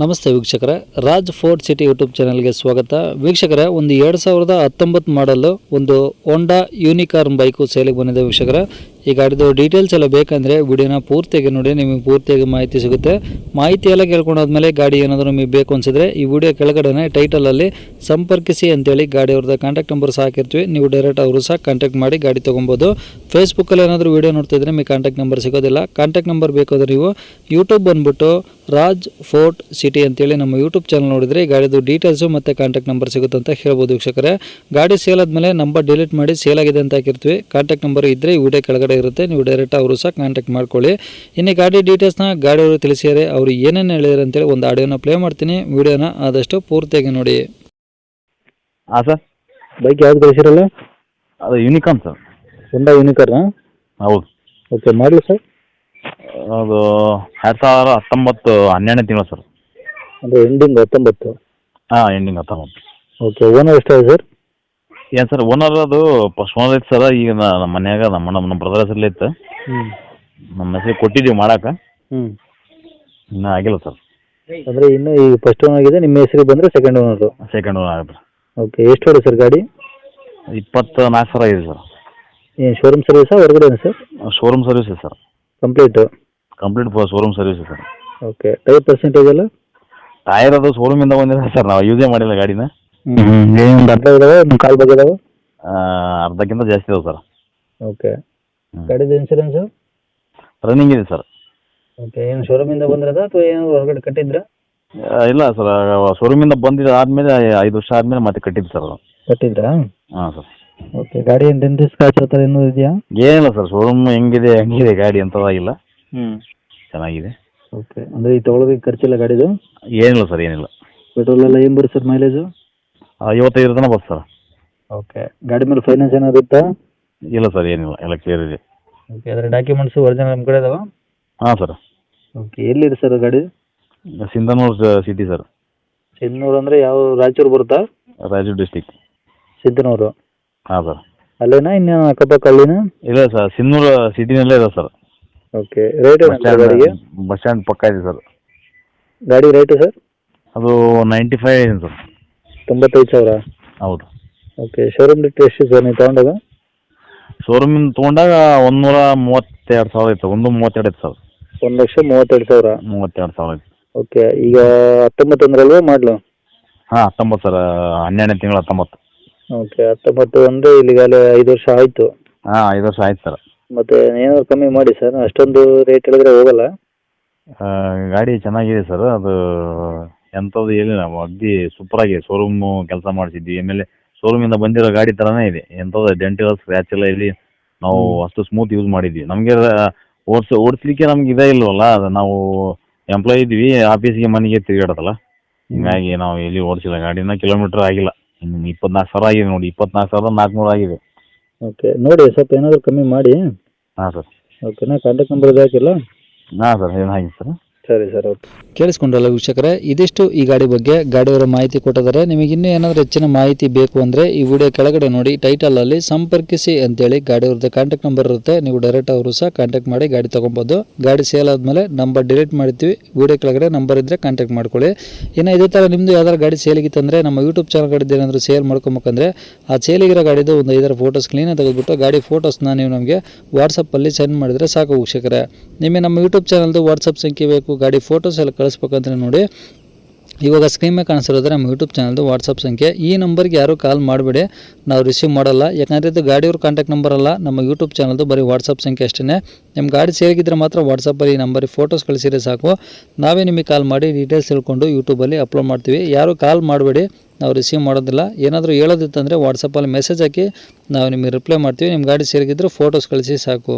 ನಮಸ್ತೆ ವೀಕ್ಷಕರೇ. Raj fort city YouTube ಚಾನಲ್ಗೆ ಸ್ವಾಗತ. ವೀಕ್ಷಕರೇ, ಒಂದು ಎರಡು ಸಾವಿರದ ಹತ್ತೊಂಬತ್ತು ಮಾಡಲು ಒಂದು ಹೋಂಡಾ ಯೂನಿಕಾರ್ನ್ ಬೈಕು ಸೇಲಿಗೆ ಬಂದಿದೆ ವೀಕ್ಷಕರೇ. ಈ ಗಾಡಿದು ಡೀಟೇಲ್ಸ್ ಎಲ್ಲ ಬೇಕಂದರೆ ವಿಡಿಯೋನ ಪೂರ್ತಿಯಾಗಿ ನೋಡಿ, ನಿಮಗೆ ಪೂರ್ತಿಯಾಗಿ ಮಾಹಿತಿ ಸಿಗುತ್ತೆ. ಮಾಹಿತಿ ಎಲ್ಲ ಕೇಳ್ಕೊಂಡಾದ್ಮೇಲೆ ಗಾಡಿ ಏನಾದರೂ ನಿಮಗೆ ಬೇಕು ಅನಿಸಿದ್ರೆ ಈ ವಿಡಿಯೋ ಕೆಳಗಡೆನೆ ಟೈಟಲಲ್ಲಿ ಸಂಪರ್ಕಿಸಿ ಅಂತೇಳಿ ಗಾಡಿ ಅವ್ರದ್ದು ಕಾಂಟ್ಯಾಕ್ಟ್ ನಂಬರ್ ಸಹ ಹಾಕಿರ್ತೀವಿ. ನೀವು ಡೈರೆಕ್ಟ್ ಅವರು ಸಹ ಕಾಂಟ್ಯಾಕ್ಟ್ ಮಾಡಿ ಗಾಡಿ ತೊಗೊಬೋದು. ಫೇಸ್ಬುಕ್ಕಲ್ಲಿ ಏನಾದರೂ ವಿಡಿಯೋ ನೋಡ್ತಿದ್ರೆ ನಿಮಗೆ ಕಾಂಟ್ಯಾಕ್ಟ್ ನಂಬರ್ ಸಿಗೋದಿಲ್ಲ. ಕಾಂಟ್ಯಾಕ್ಟ್ ನಂಬರ್ ಬೇಕಾದ್ರೆ ನೀವು ಯೂಟ್ಯೂಬ್ ಬಂದುಬಿಟ್ಟು ರಾಜ್ ಫೋರ್ಟ್ ಸಿಟಿ ಅಂತೇಳಿ ನಮ್ಮ ಯೂಟ್ಯೂಬ್ ಚಾನಲ್ ನೋಡಿದರೆ ಈ ಗಾಡಿದು ಡೀಟೇಲ್ಸು ಮತ್ತು ಕಾಂಟ್ಯಾಕ್ಟ್ ನಂಬರ್ ಸಿಗುತ್ತೆ ಅಂತ ಹೇಳ್ಬೋದು ವೀಕ್ಷಕರೇ. ಗಾಡಿ ಸೇಲ್ ಆದಮೇಲೆ ನಂಬರ್ ಡಿಲೀಟ್ ಮಾಡಿ ಸೇಲ್ ಆಗಿದೆ ಅಂತ ಹಾಕಿರ್ತೀವಿ. ಕಾಂಟ್ಯಾಕ್ಟ್ ನಂಬರ್ ಇದ್ದರೆ ಈ ವಿಡಿಯೋ ಕೆಳಗಡೆ ಇರುತ್ತೆ ನೀವು ಡೈರೆಕ್ಟ್ ಅವರು ಸಹ ಕಾಂಟ್ಯಾಕ್ಟ್ ಮಾಡ್ಕೊಳ್ಳಿ. ಇನ್ನು ಗಾಡಿ ಡೀಟೇಲ್ಸ್ನ ಗಾಡಿಯವರು ತಿಳಿಸಿದ್ದಾರೆ ಅವರು ಏನೇನು ಹೇಳಿದ್ದಾರೆ ಅಂತೇಳಿ ಒಂದು ಆಡಿಯೋನ ಪ್ಲೇ ಮಾಡ್ತೀನಿ ವಿಡಿಯೋನ ಆದಷ್ಟು ಪೂರ್ತಿಯಾಗಿ ನೋಡಿ. ಹಾಂ ಸರ್. ಬೈಕ್ ಯಾವ್ದು ಕಳಿಸಿರಲ್ಲ? ಅದು ಯೂನಿಕಾನ್ ಸರ್. ಹೊಂಡಾ ಯುನಿಕಾರ್ ಹೌದು. ಓಕೆ ಮಾಡಲಿ ಸರ್ ಅದು ಎರಡು ಸಾವಿರ ಹತ್ತೊಂಬತ್ತು ಹನ್ನೆರಡನೇ ತಿಂಗಳು ಸರ್. ಅಂದರೆ ಎಂಡಿಂಗ್ ಹತ್ತೊಂಬತ್ತು. ಹಾಂ ಎಂಡಿಂಗ್ ಹತ್ತೊಂಬತ್ತು. ಓಕೆ ಓನರ್ ಎಷ್ಟಾಗಿದೆ ಸರ್ ಏನು ಸರ್ ಓನರ್ ಅದು ಫಸ್ಟ್ ಓನರ್ ಐತಿ ಸರ್ ಈಗ ನಮ್ಮ ಮನ್ಯಾಗ ನಮ್ಮ ನಮ್ಮ ನಮ್ಮ ಬ್ರದರ್ ಹೆಸರಲ್ಲಿ ಇತ್ತು. ಹ್ಞೂ ನಮ್ಮ ಹೆಸರು ಕೊಟ್ಟಿದ್ದೀವಿ ಮಾಡಾಕ. ಹ್ಞೂ ಇನ್ನೂ ಆಗಿಲ್ಲ ಸರ್. ಅಂದರೆ ಇನ್ನು ಈ ಫಸ್ಟ್ ಓನರ್ ಆಗಿದೆ ನಿಮ್ಮ ಹೆಸರಿಗೆ ಬಂದರೆ ಸೆಕೆಂಡ್ ಓನರು ಸೆಕೆಂಡ್ ಓನರ್ ಆಗುತ್ತೆ ಓಕೆ ಎಷ್ಟು ಹೊಡೆ ಸರ್ ಗಾಡಿ? ಇಪ್ಪತ್ತು ನಾಲ್ಕು ಸಾವಿರ ಆಗಿದೆ ಸರ್. ಏನು ಶೋರೂಮ್ ಸರ್ವಿಸಾ ಹೊರಗಡೆ sir? Showroom service sir. Complete complete showroom service sir. Okay tyre percentage ಎಲ್ಲ? ಟೈರ್ ಅದು ಶೋರೂಮಿಂದ ಬಂದಿದೆ ಸರ್ ನಾವು ಯೂಸೇ ಮಾಡಿಲ್ಲ ಗಾಡಿನ. ಒಂದು ಅರ್ಧ ಇದಾವೆ ನಿಮ್ಮ ಕಾಲ್ ಬಗ್ಗೆ ಇದಾವೆ? ಅರ್ಧಕ್ಕಿಂತ ಜಾಸ್ತಿ ಇದಾವೆ ಸರ್. ಓಕೆ. ಗಾಡಿದು ಇನ್ಶೂರೆನ್ಸ್ ರನ್ನಿಂಗ್ ಇದೆ ಸರ್. ಓಕೆ ಏನು ಇಂದ ಬಂದಿರೋದ ಅಥವಾ ಏನು ಹೊರಗಡೆ ಕಟ್ಟಿದ್ರ? ಇಲ್ಲ ಸರ್ ಇಂದ ಬಂದಿದ್ದು ಆದಮೇಲೆ ಐದು ವರ್ಷ ಆದಮೇಲೆ ಮತ್ತೆ ಕಟ್ಟಿದ್ದು ಸರ್ ಅದು. ಕಟ್ಟಿದ್ರಾ? ಹಾಂ ಸರ್. ಓಕೆ ಗಾಡಿ ಏನು ಡೆಂಟ್ ಸ್ಕ್ರಾಚ್ ಆ ಥರ ಏನೂ ಇದೆಯಾ? ಏನಿಲ್ಲ ಸರ್ ಶೋರೂಮ್ ಹೆಂಗಿದೆ ಹೆಂಗಿದೆ ಗಾಡಿ ಅಂತದಾಗಿಲ್ಲ ಹ್ಞೂ ಚೆನ್ನಾಗಿದೆ. ಓಕೆ ಅಂದ್ರೆ ಈ ತೊಗೊಳೋದಕ್ಕೆ ಖರ್ಚಿಲ್ಲ ಗಾಡಿದು? ಏನಿಲ್ಲ ಸರ್ ಏನಿಲ್ಲ. ಪೆಟ್ರೋಲ್ ಎಲ್ಲ ಏನು ಬರುತ್ತೆ ಸರ್ ಮೈಲೇಜು ಐವತ್ತೈದು ತನಕ ಬಸ್ ಸರ್. ಓಕೆ. ಗಾಡಿ ಮೇಲೆ ಫೈನಾನ್ಸ್ ಏನಾದ್ರು ಇತ್ತಾ? ಇಲ್ಲ ಸರ್ ಏನಿಲ್ಲ. ಎಲ್ಲ ಕ್ಲಿಯರ್ ಇದೆ. ಓಕೆ ಅದರ ಡಾಕ್ಯುಮೆಂಟ್ಸು ಒರಿಜಿನಲ್ ನಮ್ಮ ಕಡೆ ಇದಾವ ಹಾಂ ಸರ್. ಓಕೆ ಎಲ್ಲಿದೆ ಸರ್ ಗಾಡಿ? Sindhanur city sir. ಸಿಂಧನೂರು ಅಂದರೆ ಯಾವ ರಾಯಚೂರು ಬರುತ್ತಾ? ರಾಯಚೂರು ಡಿಸ್ಟಿಕ್ ಸಿಂಧನೂರು. ಹಾಂ ಸರ್. ಅಲ್ಲೇನಾ ಇನ್ನು ಅಕ್ಕಪಕ್ಕ ಅಲ್ಲಿನ? ಇಲ್ಲ ಸರ್ ಸಿಂಧನೂರು ಸಿಟಿನಲ್ಲೇ ಇದೆ ಸರ್. ಓಕೆ ರೇಟ್ ಗಾಡಿಗೆ? ಬಸ್ ಸ್ಟ್ಯಾಂಡ್ ಪಕ್ಕ ಇದೆ ಸರ್. ಗಾಡಿ ರೇಟ್ ಸರ್? ಅದು ನೈಂಟಿ ಫೈವ್ ಇದೆ ಸರ್. ತೊಂಬತ್ತೈದು ಸಾವಿರ? ಹೌದು. ಓಕೆ ಶೋರೂಮ್ ರೇಟ್ ಎಷ್ಟು ಸರ್ ನೀವು ತೊಗೊಂಡಾಗ? ಶೋರೂಮಿಂದ ತೊಗೊಂಡಾಗ ಒಂದೂರ ಮೂವತ್ತೆರಡು ಸಾವಿರ ಇತ್ತು ಒಂದು ಮೂವತ್ತೆರಡು ಐದು ಸಾವಿರ. ಒಂದು ಲಕ್ಷ ಮೂವತ್ತೆರಡು ಸಾವಿರ? ಮೂವತ್ತೆರಡು ಸಾವಿರ ಇತ್ತು ಓಕೆ ಈಗ ಹತ್ತೊಂಬತ್ತು ಅಂದ್ರಲ್ವಾ ಮಾಡಲು? ಹಾಂ ಹತ್ತೊಂಬತ್ತು ಸರ್ ಹನ್ನೆರಡನೇ ತಿಂಗಳು ಹತ್ತೊಂಬತ್ತು. ಓಕೆ ಹತ್ತೊಂಬತ್ತು ಅಂದರೆ ಇಲ್ಲಿಗಾಲೇ ಐದು ವರ್ಷ ಆಯಿತು. ಹಾಂ ಐದು ವರ್ಷ ಆಯ್ತು ಸರ್. ಮತ್ತು ಏನಾದ್ರು ಕಮ್ಮಿ ಮಾಡಿ ಸರ್ ಅಷ್ಟೊಂದು ರೇಟ್ ಹೇಳಿದ್ರೆ ಹೋಗಲ್ಲ. ಆ, ಗಾಡಿ ಚೆನ್ನಾಗಿದೆ ಸರ್ ಅದು ಎಂಥದ್ದು ಏನಿಲ್ಲ ಅಗ್ದಿ ಆಗಿ ಶೋರೂಮು ಕೆಲಸ ಮಾಡಿಸಿದ್ವಿ. ಆಮೇಲೆ ಶೋರೂಮಿಂದ ಬಂದಿರೋ ಗಾಡಿ ಥರನೇ ಇದೆ. ಎಂಥದ್ದು ಡೆಂಟಿಲ್ ಸ್ಕ್ರ್ಯಾಚ್ ಎಲ್ಲ ಇಲ್ಲಿ ನಾವು ಅಷ್ಟು ಸ್ಮೂತ್ ಯೂಸ್ ಮಾಡಿದ್ವಿ. ನಮಗೆ ಓಡಿಸ್ ಓಡಿಸ್ಲಿಕ್ಕೆ ನಮ್ಗೆ ಇದೇ ಇಲ್ವಲ್ಲ? ಅದು ನಾವು ಎಂಪ್ಲಾಯ್ ಇದ್ವಿ ಆಫೀಸಿಗೆ ಮನೆಗೆ ತಿರುಗಾಡೋದಲ್ಲ? ಹಿಂಗಾಗಿ ನಾವು ಎಲ್ಲಿ ಓಡಿಸಿಲ್ಲ. ಗಾಡಿನ ಕಿಲೋಮೀಟ್ರ್ ಆಗಿಲ್ಲ. ಇನ್ನು ಇಪ್ಪತ್ನಾಲ್ಕು ಸಾವಿರ ಆಗಿದೆ ನೋಡಿ. ಇಪ್ಪತ್ನಾಲ್ಕು ಸಾವಿರದ ನಾಲ್ಕುನೂರು ಆಗಿದೆ. ಓಕೆ ನೋಡಿ ಸ್ವಲ್ಪ ಏನಾದರೂ ಕಮ್ಮಿ ಮಾಡಿ. ಹಾಂ ಸರ್. ಓಕೆನಾ ಕಾಂಟ್ಯಾಕ್ಟ್ ನಂಬರ್ ಹಾಕಿಲ್ಲ ಹಾಂ ಸರ್. ಏನಾಗಿದೆ ಸರ್? ಸರಿ ಸರ್, ಓಕೆ. ಕೇಳಿಸ್ಕೊಂಡ್ರಲ್ಲ ವೀಕ್ಷಕರೇ? ಇದಿಷ್ಟು ಈ ಗಾಡಿ ಬಗ್ಗೆ ಗಾಡಿಯವರ ಮಾಹಿತಿ ಕೊಟ್ಟಿದ್ದಾರೆ. ನಿಮಗೆ ಇನ್ನೂ ಏನಾದರೂ ಹೆಚ್ಚಿನ ಮಾಹಿತಿ ಬೇಕು ಅಂದರೆ ಈ ವಿಡಿಯೋ ಕೆಳಗಡೆ ನೋಡಿ ಟೈಟಲಲ್ಲಿ ಸಂಪರ್ಕಿಸಿ ಅಂತೇಳಿ ಗಾಡಿಯವ್ರದ್ದು ಕಾಂಟ್ಯಾಕ್ಟ್ ನಂಬರ್ ಇರುತ್ತೆ. ನೀವು ಡೈರೆಕ್ಟ್ ಅವರು ಸಹ ಕಾಂಟ್ಯಾಕ್ಟ್ ಮಾಡಿ ಗಾಡಿ ತೊಗೊಬೋದು. ಗಾಡಿ ಸೇಲ್ ಆದಮೇಲೆ ನಂಬರ್ ಡಿಲೀಟ್ ಮಾಡ್ತೀವಿ. ವಿಡಿಯೋ ಕೆಳಗಡೆ ನಂಬರ್ ಇದ್ದರೆ ಕಾಂಟ್ಯಾಕ್ಟ್ ಮಾಡ್ಕೊಳ್ಳಿ. ಇನ್ನು ಇದೇ ಥರ ನಿಮ್ಮದು ಯಾವ್ದಾರು ಗಾಡಿ ಸೇಲಿಗಿತ್ತಂದರೆ ನಮ್ಮ ಯೂಟ್ಯೂಬ್ ಚಾನಲ್ ಕಡೆದು ಏನಾದರೂ ಸೇಲ್ ಮಾಡ್ಕೊಬೇಕಂದ್ರೆ ಆ ಸೇಲಿಗಿರೋ ಗಾಡಿದು ಒಂದು ಐದರ ಫೋಟೋಸ್ ಕ್ಲೀನಾಗಿ ತೆಗೆದುಬಿಟ್ಟು ಗಾಡಿ ಫೋಟೋಸ್ನ ನೀವು ನಮಗೆ ವಾಟ್ಸಪ್ಪಲ್ಲಿ ಸೆಂಡ್ ಮಾಡಿದರೆ ಸಾಕು ವೀಕ್ಷಕರೇ. ನಿಮಗೆ ನಮ್ಮ ಯೂಟ್ಯೂಬ್ ಚಾನಲ್ದು ವಾಟ್ಸಪ್ ಸಂಖ್ಯೆ ಬೇಕು ಗಾಡಿ ಫೋಟೋಸ್ ಎಲ್ಲ ಕಳಿಸ್ಬೇಕಂದ್ರೆ ನೋಡಿ. ಇವಾಗ ಸ್ಕ್ರೀನ್ ಮೇಲೆ ಕಾಣಿಸಿರೋದ್ರೆ ನಮ್ಮ ಯೂಟ್ಯೂಬ್ ಚಾನಲ್ದು ವಾಟ್ಸಪ್ ಸಂಖ್ಯೆ. ಈ ನಂಬರ್ಗೆ ಯಾರೂ ಕಾಲ್ ಮಾಡಬೇಡಿ, ನಾವು ರಿಸೀವ್ ಮಾಡಲ್ಲ. ಯಾಕಂದರೆ ಇದು ಗಾಡಿಯವ್ರ ಕಾಂಟ್ಯಾಕ್ಟ್ ನಂಬರ್ ಅಲ್ಲ, ನಮ್ಮ ಯೂಟ್ಯೂಬ್ ಚಾನಲ್ದು ಬರೀ ವಾಟ್ಸಪ್ ಸಂಖ್ಯೆ ಅಷ್ಟೇ ನಿಮ್ಮ ಗಾಡಿ ಸೇರಿಗಿದ್ರೆ ಮಾತ್ರ ವಾಟ್ಸಪ್ಪಲ್ಲಿ ಈ ನಂಬರಿಗೆ ಫೋಟೋಸ್ ಕಳಿಸಿದ್ರೆ ಸಾಕು. ನಾವೇ ನಿಮಗೆ ಕಾಲ್ ಮಾಡಿ ಡೀಟೇಲ್ಸ್ ತಿಳ್ಕೊಂಡು ಯೂಟ್ಯೂಬಲ್ಲಿ ಅಪ್ಲೋಡ್ ಮಾಡ್ತೀವಿ. ಯಾರೂ ಕಾಲ್ ಮಾಡಬೇಡಿ, ನಾವು ರಿಸೀವ್ ಮಾಡೋದಿಲ್ಲ. ಏನಾದರೂ ಹೇಳೋದಿತ್ತಂದರೆ ವಾಟ್ಸಪ್ಪಲ್ಲಿ ಮೆಸೇಜ್ ಹಾಕಿ ನಾವು ನಿಮಗೆ ರಿಪ್ಲೈ ಮಾಡ್ತೀವಿ. ನಿಮ್ಮ ಗಾಡಿ ಸೇರಿಗಿದ್ರೆ ಫೋಟೋಸ್ ಕಳಿಸಿ ಸಾಕು.